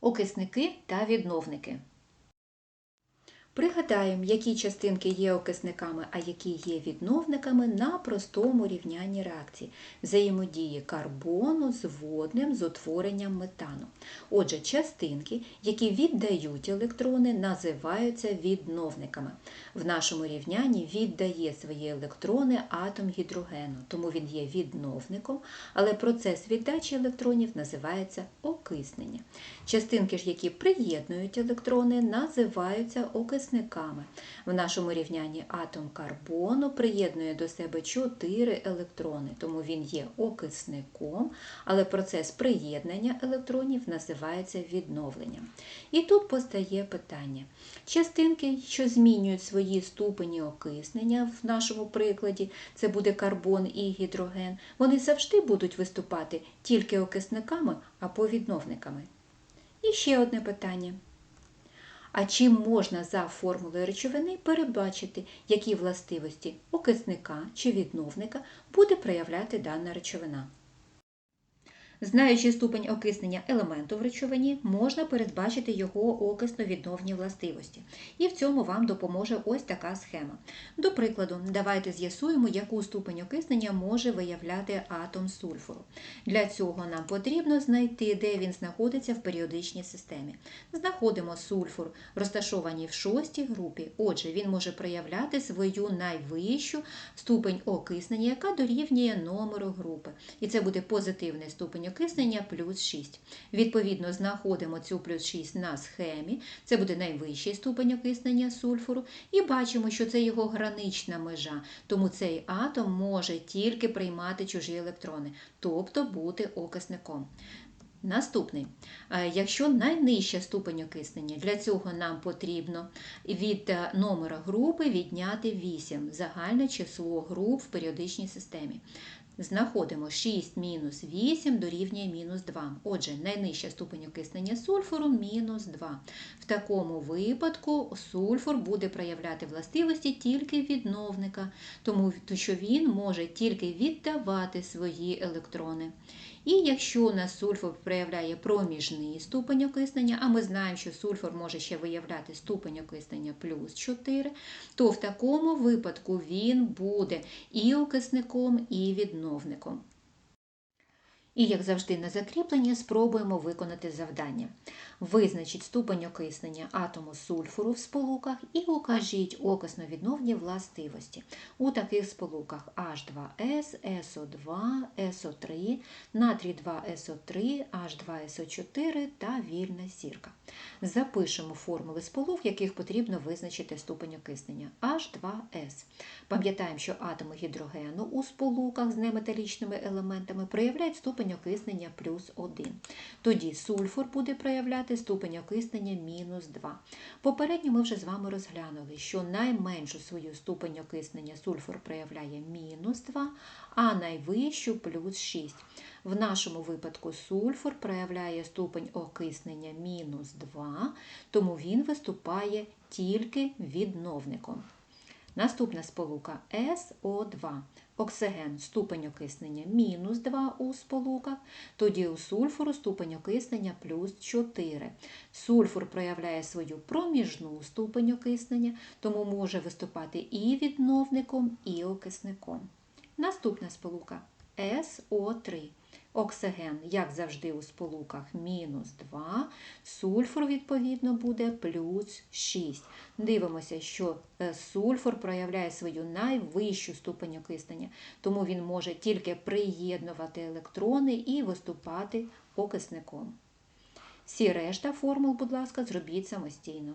Окисники та відновники. Пригадаємо, які частинки є окисниками, а які є відновниками на простому рівнянні реакції взаємодії карбону з водним з утворенням метану. Отже, частинки, які віддають електрони, називаються відновниками. В нашому рівнянні віддає свої електрони атом гідрогену, тому він є відновником, але процес віддачі електронів називається окиснення. Частинки ж, які приєднують електрони, називаються окисниками. В нашому рівнянні атом карбону приєднує до себе 4 електрони, тому він є окисником, але процес приєднання електронів називається відновленням. І тут постає питання. Частинки, що змінюють свої ступені окиснення, в нашому прикладі це буде карбон і гідроген, вони завжди будуть виступати тільки окисниками або відновниками. І ще одне питання. А чим можна за формулою речовини передбачити, які властивості окисника чи відновника буде проявляти дана речовина? Знаючи ступень окиснення елементу в речовині, можна передбачити його окисно-відновні властивості. І в цьому вам допоможе ось така схема. До прикладу, давайте з'ясуємо, яку ступень окиснення може виявляти атом сульфуру. Для цього нам потрібно знайти, де він знаходиться в періодичній системі. Знаходимо сульфур, розташований в шостій групі. Отже, він може проявляти свою найвищу ступень окиснення, яка дорівнює номеру групи. І це буде позитивний ступень окиснення плюс 6. Відповідно, знаходимо цю плюс 6 на схемі, це буде найвищий ступень окиснення сульфуру, і бачимо, що це його гранична межа, тому цей атом може тільки приймати чужі електрони, тобто бути окисником. Наступний. Якщо найнижча ступень окиснення, для цього нам потрібно від е, номера групи відняти 8, загальне число груп в періодичній системі. Знаходимо 6 мінус 8 дорівнює мінус 2. Отже, найнижча ступень окиснення сульфуру мінус 2. В такому випадку сульфур буде проявляти властивості тільки відновника, тому що він може тільки віддавати свої електрони. І якщо у нас сульфур проявляє проміжний ступень окиснення, а ми знаємо, що сульфур може ще виявляти ступень окиснення плюс 4, то в такому випадку він буде і окисником, і відновником. І, як завжди, на закріплення спробуємо виконати завдання. Визначіть ступень окиснення атому сульфуру в сполуках і укажіть окисно-відновні властивості у таких сполуках H2S, SO2, SO3, натрій 2SO3, H2SO4 та вільна сірка. Запишемо формули сполук, яких потрібно визначити ступень окиснення H2S. Пам'ятаємо, що атоми гідрогену у сполуках з неметалічними елементами проявляють ступень окиснення плюс 1. Тоді сульфур буде проявляти ступень окиснення мінус 2. Попередньо ми вже з вами розглянули, що найменшу свою ступень окиснення сульфур проявляє мінус 2, а найвищу плюс 6. В нашому випадку сульфур проявляє ступень окиснення мінус 2, тому він виступає тільки відновником. Наступна сполука СО2. Оксиген ступень окиснення мінус 2 у сполуках, тоді у сульфуру ступень окиснення плюс 4. Сульфур проявляє свою проміжну ступень окиснення, тому може виступати і відновником, і окисником. Наступна сполука СО3. Оксиген, як завжди, у сполуках мінус 2, сульфур, відповідно, буде плюс 6. Дивимося, що сульфур проявляє свою найвищу ступень окиснення, тому він може тільки приєднувати електрони і виступати окисником. Всі решта формул, будь ласка, зробіть самостійно.